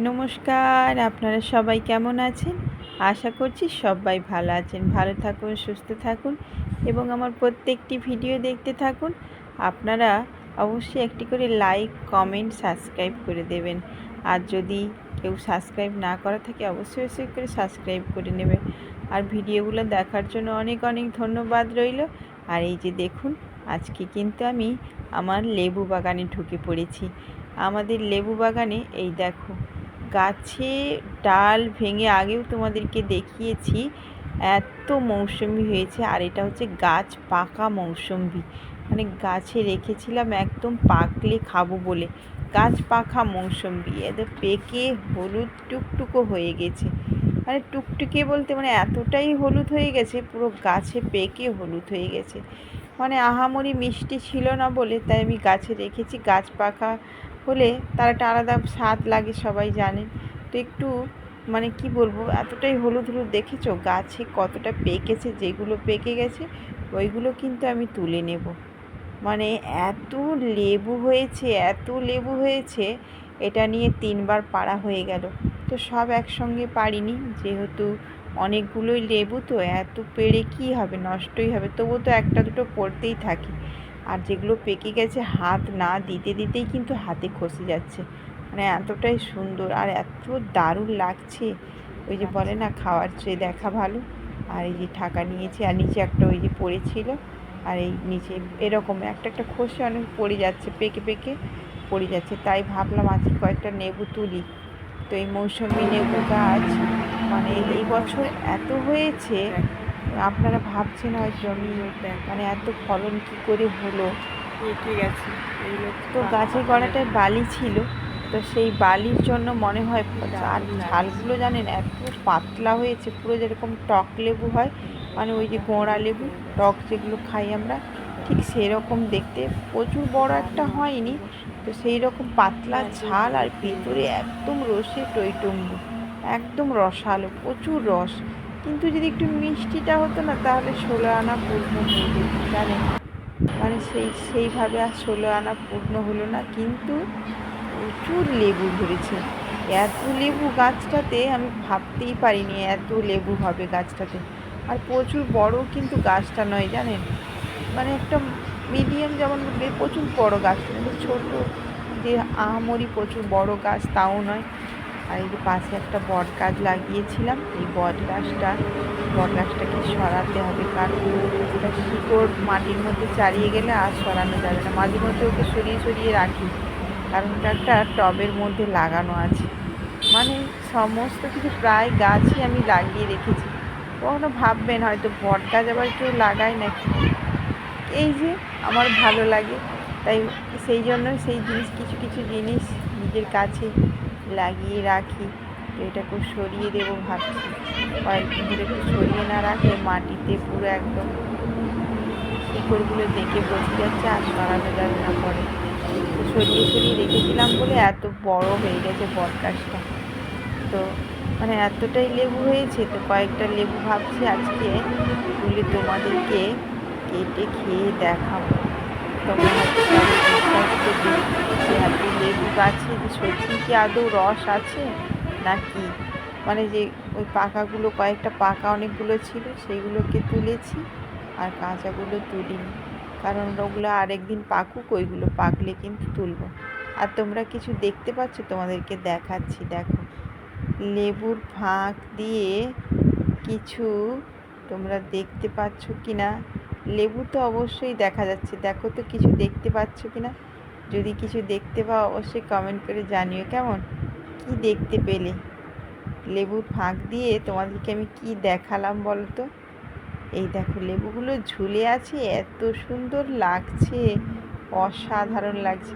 নমস্কার, আপনারা সবাই কেমন আছেন? আশা করছি সবাই ভালো আছেন। ভালো থাকুন, সুস্থ থাকুন এবং আমার প্রত্যেকটি ভিডিও দেখতে থাকুন। আপনারা অবশ্যই একটি করে লাইক কমেন্ট সাবস্ক্রাইব করে দেবেন। আর যদি কেউ সাবস্ক্রাইব না করা থাকে, অবশ্যই অবশ্যই করে সাবস্ক্রাইব করে নেবেন। আর ভিডিওগুলো দেখার জন্য অনেক অনেক ধন্যবাদ রইল। আর এই যে দেখুন, আজকে কিন্তু আমি আমার লেবু বাগানে ঢুকে পড়েছি। আমাদের লেবু বাগানে এই দেখো গাছে ডাল ভেঙে আগেও তোমাদেরকে দেখিয়েছি, এত মৌসুমি হয়েছে। আর এটা হচ্ছে গাছ পাকা মৌসুম্বি মানে গাছে রেখেছিলাম একদম পাকলে খাব বলে। গাছ পাকা মৌসুম্বি এদের পেকে হলুদ টুকটুকো হয়ে গেছে। মানে টুকটুকে বলতে মানে এতটাই হলুদ হয়ে গেছে, পুরো গাছে পেকে হলুদ হয়ে গেছে। মানে আহামরি মিষ্টি ছিল না বলে তাই আমি গাছে রেখেছি। গাছ পাকা হলে তার একটা আলাদা স্বাদ লাগে, সবাই জানেন তো একটু মানে কি বলব, এতটাই হলুদ হলুদ দেখেছ? গাছে কতটা পেকেছে, যেগুলো পেকে গেছে, ওইগুলো কিন্তু আমি তুলে নেব। মানে এত লেবু হয়েছে, এত লেবু হয়েছে, এটা নিয়ে তিনবার পাড়া হয়ে গেল। তো সব একসঙ্গে পারিনি, যেহেতু অনেকগুলোই লেবু, তো এত পেড়ে কী হবে? নষ্টই হবে। তবু তো একটা দুটো পড়তেই থাকে। আর যেগুলো পেকে গেছে হাত না দিতে দিতেই কিন্তু হাতে খসে যাচ্ছে। মানে এতটাই সুন্দর আর এত দারুণ লাগছে। ওই যে বলে না খাওয়ার চেয়ে দেখা ভালো। আর এই যে ঠাকা নিয়েছি আর নিচে একটা ওই যে পড়েছিল। আর এই নিচে এরকম একটা একটা খসে অনেক পড়ে যাচ্ছে পেকে পেকে পড়ে যাচ্ছে। তাই ভাবলাম আজকে কয়েকটা নেবু তুলি। তো এই মৌসুমি নেবু গাছ মানে এই বছর এত হয়েছে আপনারা ভাবছেন হয়তো আমি মানে এত ফলন কি করে হলো? ঠিক আছে। তো গাছের গোড়াটায় বালি ছিল তো সেই বালির জন্য মনে হয় আর ঝালগুলো জানেন এত পাতলা হয়েছে পুরো যেরকম টক লেবু হয় মানে ওই যে গোড়া লেবু টক যেগুলো খাই আমরা ঠিক সেরকম দেখতে। প্রচুর বড় একটা হয়নি তো সেই রকম পাতলা ঝাল আর ভিতরে একদম রসে টইটুম্বু একদম রসালো প্রচুর রস। কিন্তু যদি একটু মিষ্টিটা হতো না, তাহলে ষোলো আনা পূর্ণ হয়ে জানেন? মানে সেই, সেইভাবে আর ষোলো আনা পূর্ণ হলো না, কিন্তু প্রচুর লেবু ধরেছে। এত লেবু গাছটাতে আমি ভাবতেই পারিনি এত লেবু হবে গাছটাতে। আর প্রচুর বড় কিন্তু গাছটা নয়, জানেন? মানে একটা মিডিয়াম যেমন প্রচুর বড় গাছ ছোটো যে আহামরি প্রচুর বড় গাছ, তাও নয়। আর এই যে পাশে একটা বট গাছ লাগিয়েছিলাম, এই বট গাছটা, বট গাছটাকে সরাতে হবে, কারণ শিকড় মাটির মধ্যে চারিয়ে গেলে আর সরানো যাবে না। মাঝে মধ্যে ওকে সরিয়ে সরিয়ে রাখি, কারণ ওটা একটা টবের মধ্যে লাগানো আছে। মানে সমস্ত কিছু প্রায় গাছই আমি লাগিয়ে রেখেছি। কখনো ভাববেন হয়তো বট গাছ আবার কেউ লাগায় নাকি? এই যে আমার ভালো লাগে, তাই সেই জন্য সেই জিনিস, কিছু কিছু জিনিস নিজের কাছে লাগিয়ে রাখি। তো এটাকে সরিয়ে দেবো ভাবছি। কয়েকদিন ধরে একটু সরিয়ে না রাখলে মাটিতে পুরো একদম শিকড়গুলো দেখে বসে যাচ্ছে আর সরানো যাবে না পরে। সরিয়ে সরিয়ে রেখেছিলাম বলে এত বড় হয়ে গেছে বটগাছটা। তো মানে এতটাই লেবু হয়েছে, তো কয়েকটা লেবু ভাবছি আজকে তুলে তোমাদেরকে কেটে খেয়ে দেখাবো। তোমরা যে এত লেবু গাছে যে সত্যি কি আদৌ রস আছে নাকি মানে যে ওই পাকাগুলো কয়েকটা পাকা অনেকগুলো ছিল সেইগুলোকে তুলেছি আর কাঁচাগুলো তুলিনি কারণ ওগুলো আরেকদিন পাকুক ওইগুলো পাকলে কিন্তু তুলবো আর তোমরা কিছু দেখতে পাচ্ছ তোমাদেরকে দেখাচ্ছি দেখো লেবুর ফাঁক দিয়ে কিছু তোমরা দেখতে পাচ্ছ কি না লেবু তো অবশ্যই দেখা যাচ্ছে। দেখো তো কিছু দেখতে পাচ্ছ কি না যদি কিছু দেখতে পাও, অবশ্যই কমেন্ট করে জানিও কেমন? কি দেখতে পেলে? লেবুর ফাঁক দিয়ে তোমাদেরকে আমি কি দেখালাম বলো তো? এই দেখো, লেবুগুলো ঝুলে আছে, এত সুন্দর লাগছে, অসাধারণ লাগছে।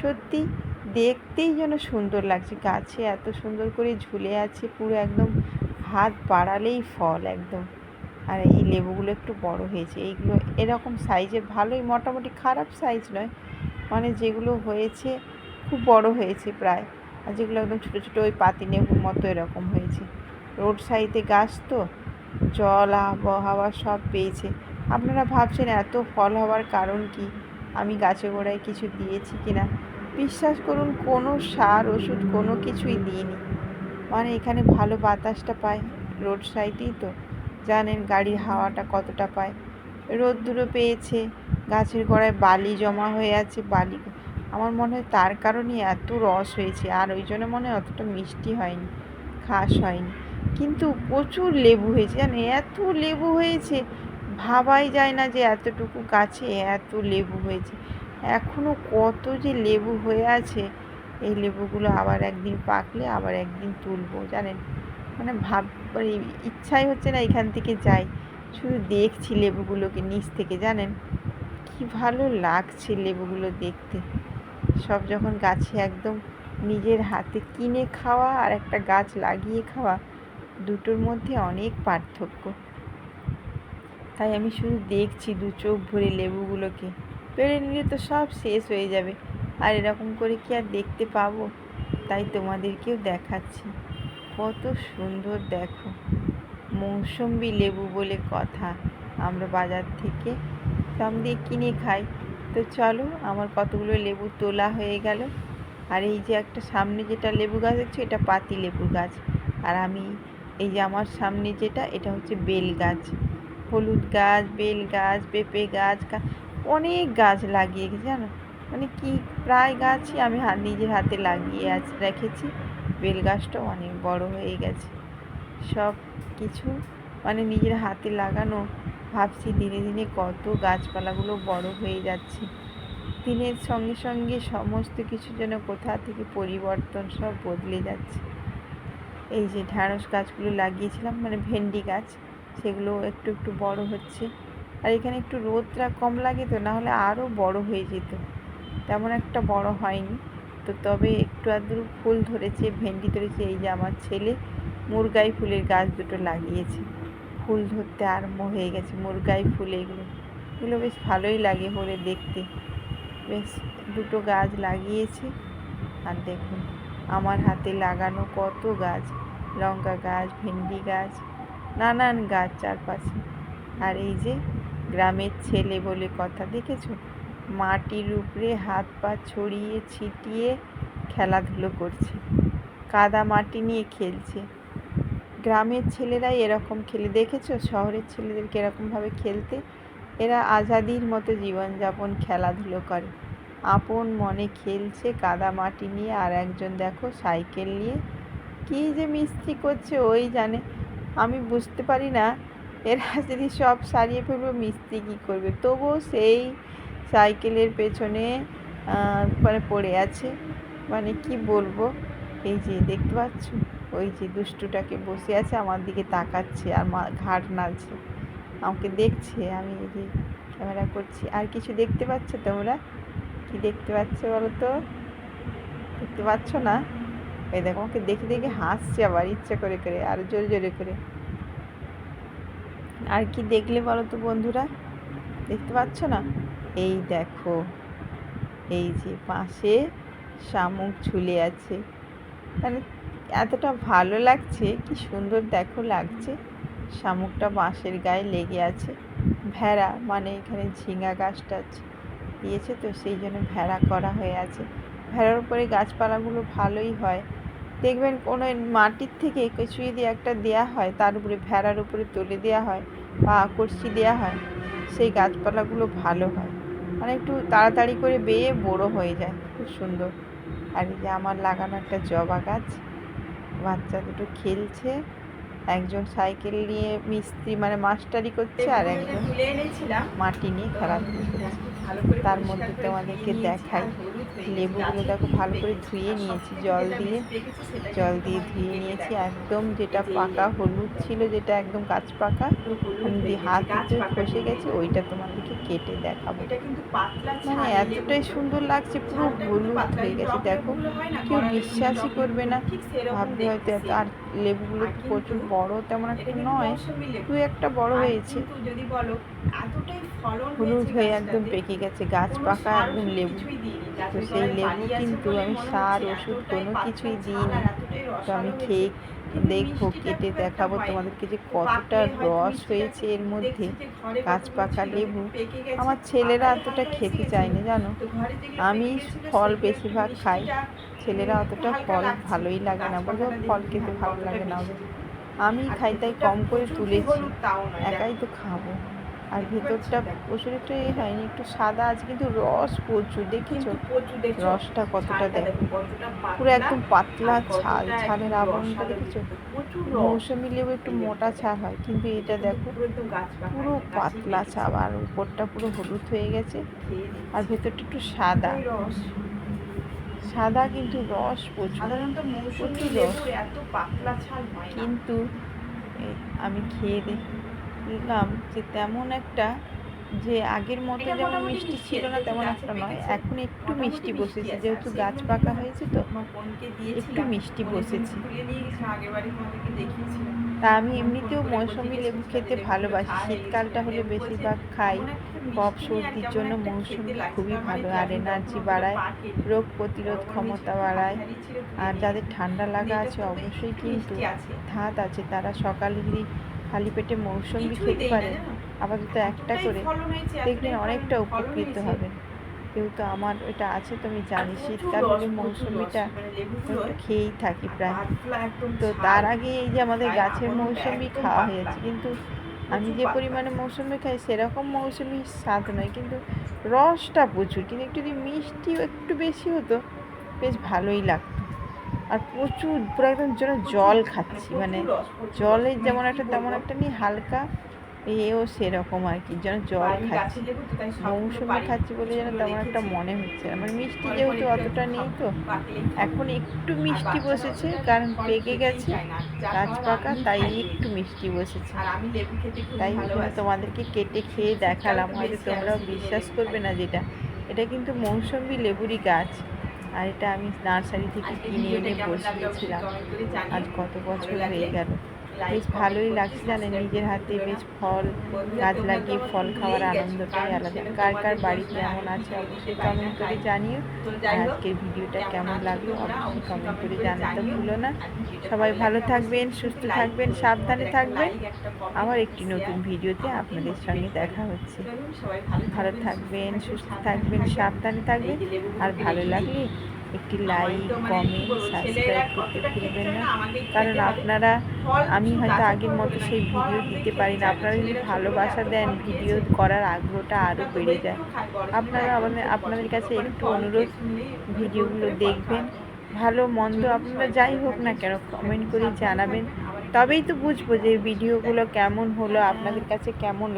সত্যি দেখতেই যেন সুন্দর লাগছে, গাছে এত সুন্দর করে ঝুলে আছে, পুরো একদম হাত বাড়ালেই ফল, একদম। আর এই লেবুগুলো একটু বড় হয়েছে। এইগুলো এরকম সাইজের ভালোই, মোটামুটি খারাপ সাইজ নয়। মানে যেগুলো হয়েছে, খুব বড় হয়েছে প্রায়। আর যেগুলো একদম ছোটো ছোটো ওই পাতি লেবুর মতো এরকম হয়েছে। রোড সাইডে গাছ তো, জল, আবহাওয়া সব পেয়েছে। আপনারা ভাবছেন এত ফল হওয়ার কারণ কি? আমি গাছে গোড়ায় কিছু দিয়েছি কি না বিশ্বাস করুন, কোনো সার, ওষুধ, কোনো কিছুই দিইনি। মানে এখানে ভালো বাতাসটা পায় রোড সাইডেই তো। জানেন গাড়ির হাওয়াটা কতটা পায়। রোদ্দুরও পেয়েছে, গাছের গোড়ায় বালি জমা হয়ে আছে, বালি আমার মনে হয় তার কারণেই এত রস হয়েছে, আর ওই জন্য মনে হয় অতটা মিষ্টি হয়নি, খাস হয়নি। কিন্তু প্রচুর লেবু হয়েছে, জানেন, এত লেবু হয়েছে, ভাবাই যায় না যে এতটুকু গাছে এত লেবু হয়েছে। এখনও কত যে লেবু হয়ে আছে, এই লেবুগুলো আবার একদিন পাকলে, আবার একদিন তুলবো, জানেন। মানে ভাব মানে ইচ্ছাই হচ্ছে না এখান থেকে যাই। শুধু দেখছি লেবুগুলোকে নিচ থেকে, জানেন? কি ভালো লাগছে লেবুগুলো দেখতে। সব যখন গাছে একদম নিজের হাতে কিনে খাওয়া আর একটা গাছ লাগিয়ে খাওয়া, দুটোর মধ্যে অনেক পার্থক্য। তাই আমি শুধু দেখছি দু চোখ ভরে লেবুগুলোকে। পেরে নিলে তো সব শেষ হয়ে যাবে। আর এরকম করে কি আর দেখতে পাবো? তাই তোমাদেরকেও দেখাচ্ছি। কত সুন্দর দেখো। মৌসম্বি লেবু বলে কথা। আমরা বাজার থেকে দাম দিয়ে কিনে খাই। তো চলো, আমার কতগুলো লেবু তোলা হয়ে গেল। আর এই যে একটা সামনে যেটা লেবু গাছ দেখছ, এটা পাতি লেবু গাছ। আর আমি এই যে আমার সামনে যেটা, এটা হচ্ছে বেল গাছ। হলুদ গাছ, বেল গাছ, পেঁপে গাছ অনেক গাছ লাগিয়ে জানো? মানে কি প্রায় গাছই আমি নিজের হাতে লাগিয়ে আজ রেখেছি। বেল গাছটাও অনেক বড় হয়ে গেছে। সব কিছু মানে নিজের হাতে লাগানো। ভাবছি দিনে দিনে কত গাছপালাগুলো বড় হয়ে যাচ্ছে। দিনের সঙ্গে সঙ্গে সমস্ত কিছু যেন কোথা থেকে পরিবর্তন সব বদলে যাচ্ছে। এই যে ঢ্যাঁড়স গাছগুলো লাগিয়েছিলাম মানে ভেন্ডি গাছ, সেগুলো একটু একটু বড় হচ্ছে। আর এখানে একটু রোদটা কম লাগে তো, নাহলে আরও বড় হয়ে যেত। তেমন একটা বড় হয়নি। তো তবে একটু আধটু ফুল ধরেছে, ভেন্ডি ধরেছে, এই যে আমার ছেলে মুরগাই ফুলের গাছ দুটো লাগিয়েছে। ফুল ধরতে আরম্ভ হয়ে গেছে, মুরগাই ফুল এগুলো। এগুলো বেশ ভালোই লাগে হলে দেখতে। বেশ দুটো গাছ লাগিয়েছে। আর দেখুন, আমার হাতে লাগানো কত গাছ। লঙ্কা গাছ, ভেন্ডি গাছ, নানান গাছ চারপাশে। আর এই যে গ্রামের ছেলে বলে কথা, দেখেছ? মাটির উপরে হাত পা ছড়িয়ে ছিটিয়ে খেলাধুলো করছে। কাদা মাটি নিয়ে খেলছে। গ্রামের ছেলেরাই এরকম খেলে। দেখেছ? শহরের ছেলেদেরকে এরকমভাবে খেলতে? এরা আজাদির মতো জীবনযাপন খেলাধুলো করে। আপন মনে খেলছে কাদা মাটি নিয়ে। আর একজন দেখো সাইকেল নিয়ে। কী যে মিস্ত্রি করছে ওই জানে। আমি বুঝতে পারি না। এরা যদি সব সারিয়ে ফেলবে মিস্ত্রি কী করবে? তবুও সেই সাইকেলের পেছনে মানে পড়ে আছে। মানে কি বলব? এই যে দেখতে পাচ্ছ? ওই যে দুষ্টুটাকে বসে আছে, আমার দিকে তাকাচ্ছে আর মা, ঘাট নাড়ছে। আমাকে দেখছে, আমি এই যে ক্যামেরা করছি। আর কিছু দেখতে পাচ্ছ তোমরা? কি দেখতে পাচ্ছ বলো তো? দেখতে পাচ্ছ না? এই দেখো, আমাকে দেখে দেখে হাসছে আবার, ইচ্ছা করে করে, আর জোরে জোরে করে। আর কি দেখলে বলো তো বন্ধুরা? দেখতে পাচ্ছ না? এই দেখো, এই যে পাশে শামুক ঝুলে আছে। মানে এতটা ভালো লাগছে, কি সুন্দর দেখো লাগছে। শামুকটা বাঁশের গায়ে লেগে আছে। ভেড়া মানে এখানে ঝিঙা গাছটা দিয়েছে, তো সেই জন্য ভেড়া করা হয়ে আছে। ভেড়ার উপরে গাছপালাগুলো ভালোই হয়। দেখবেন কোনো মাটির থেকে কিছু যদি একটা দেয়া হয়, তার উপরে, ভেড়ার উপরে তুলে দেওয়া হয় বা আকর্ষি দেওয়া হয়, সেই গাছপালাগুলো ভালো হয়। মানে একটু তাড়াতাড়ি করে বেয়ে বড়ো হয়ে যায় খুব সুন্দর। আর এই যে আমার লাগানো একটা জবা গাছ বাচ্চা দুটো খেলছে একজন সাইকেল নিয়ে মিস্ত্রি মানে মাস্টারি করছে আর একজন মাটি নিয়ে খেলা করছে। তার মধ্যে তোমাদেরকে দেখাই। লেবুগুলো দেখো ভালো করে ধুয়ে নিয়েছি জল দিয়ে। জল দিয়ে ধুয়ে নিয়েছি একদম যেটা পাকা হলুদ ছিল যেটা একদম গাছ পাকা হাত খসে গেছে ওইটা তোমাদেরকে কেটে দেখাবো। মানে এতটাই সুন্দর লাগছে পুরো হলুদ হয়ে গেছে। দেখো কেউ বিশ্বাসই করবে না। ভাববে হয়তো এত আর লেবুগুলো প্রচুর বড় তেমন একটা নয় দু একটা বড় হয়েছে। হলুদ হয়ে একদম পেকে গেছে গাছ পাকা একদম লেবু। তো সেই লেবু কিন্তু আমি সার, ওষুধ কোনো কিছুই দিইনি। তো আমি খেয়ে দেখব, কেটে দেখাবো তোমাদেরকে যে কতটা রস হয়েছে এর মধ্যে। কাঁচ পাকা লেবু। আমার ছেলেরা অতটা খেতে চায় না জানো? আমি ফল বেশিরভাগ খাই। ছেলেরা অতটা ফল ভালোই লাগে না বলতে ফল খেতে ভালো লাগে না আমি খাই, তাই কম করে তুলেছি। একাই তো খাব। আর ভেতরটা প্রচুর একটু এ হয়নি একটু সাদা আছে কিন্তু রস প্রচুর দেখেছ? রসটা কতটা দেখো। পুরো একদম পাতলা ছাল ছালের আবরণটা দেখেছ? মৌসুমি লেবু একটু মোটা ছাল হয় কিন্তু এটা দেখো পুরো পাতলা ছাপ আর উপরটা পুরো হলুদ হয়ে গেছে। আর ভেতরটা একটু সাদা। সাদা কিন্তু রস প্রচুর। সাধারণত প্রচুর রস। এত পাতলা ছাল হয় কিন্তু আমি খেয়ে দেখলাম যে তেমন একটা যে আগের মতো যেমন মিষ্টি ছিল না তেমন একটা নয়। এখন একটু মিষ্টি বসেছে যেহেতু গাছ পাকা হয়েছে তো। একটু মিষ্টি বসেছে। তা আমি এমনিতেও মৌসুমি লেবু খেতে ভালোবাসি। শীতকালটা হলে বেশিরভাগ খাই কফ সর্দির জন্য মৌসুমি খুবই ভালো আর এনার্জি বাড়ায় রোগ প্রতিরোধ ক্ষমতা বাড়ায়। আর যাদের ঠান্ডা লাগা আছে অবশ্যই কিন্তু ধাত আছে তারা সকালে যদি খালি পেটে মৌসুমি খেতে পারে। আপাতত একটা করে দেখবেন অনেকটা উপকৃত হবে। যেহেতু আমার ওটা আছে তো আমি জানি শীতকাল হলে মৌসুমিটা একটু খেয়েই থাকি প্রায়। তো তার আগে এই যে আমাদের গাছের মৌসুমি খাওয়া হয়েছে কিন্তু আমি যে পরিমাণে মৌসুমি খাই সেরকম মৌসুমি স্বাদ নয় কিন্তু রসটা প্রচুর। কিন্তু একটু যদি মিষ্টি একটু বেশি হতো বেশ ভালোই লাগতো। আর প্রচুর পুরো একদম যেন জল খাচ্ছি মানে জলের যেমন একটা তেমন একটা নিয়ে হালকা এও সেরকম আর কি যেন জল খাচ্ছি। মৌসুমি খাচ্ছি বলে যেন তেমন একটা মনে হচ্ছে না। মানে মিষ্টি যেহেতু অতটা নেই তো এখন একটু মিষ্টি বসেছে কারণ পেকে গেছে গাছ পাকা তাই একটু মিষ্টি বসেছে। তাই তোমাদেরকে কেটে খেয়ে দেখালাম হয়তো তোমরাও বিশ্বাস করবে না যেটা। এটা কিন্তু মৌসুমি লেবুরি গাছ। আর এটা আমি নার্সারি থেকে কিনে এনে বসিয়েছিলাম। আজ কত বছর হয়ে গেল বেশ ভালোই লাগছে জানেন নিজের হাতে বেশ ফল গাছ লাগিয়ে ফল খাওয়ার আনন্দটাই আলাদা। কার কার জন্য এমন আছে অবশ্যই কমেন্ট করে জানিও। আর আজকের ভিডিওটা কেমন কেমন লাগল অবশ্যই কমেন্ট করে জানাতে। ভুলো না। সবাই ভালো থাকবেন সুস্থ থাকবেন সাবধানে থাকবেন। like, একটা নতুন ভিডিওতে আপনাদের সঙ্গে দেখা হচ্ছে। ভালো থাকবেন, সুস্থ থাকবেন সাবধানে থাকবেন। আর ভালো লাগলে একটি লাইক মানে কমেন্ট সাবস্ক্রাইব করতে ভুলবেন না। কারণ আপনারা, আমি হয়তো আগের মতো সেই ভিডিও দিতে পারি না। আপনারা যদি ভালোবাসা দেন ভিডিও করার আগ্রহটা আরও বেড়ে যায়। আপনারা আমাদের, আপনাদের কাছে একটু অনুরোধ ভিডিওগুলো দেখবেন। ভালো, মন্দ, আপনারা যাই হোক না কেন কমেন্ট করে জানাবেন। তবেই তো বুঝব যে ভিডিওগুলো কেমন হলো, আপনাদের কাছে কেমন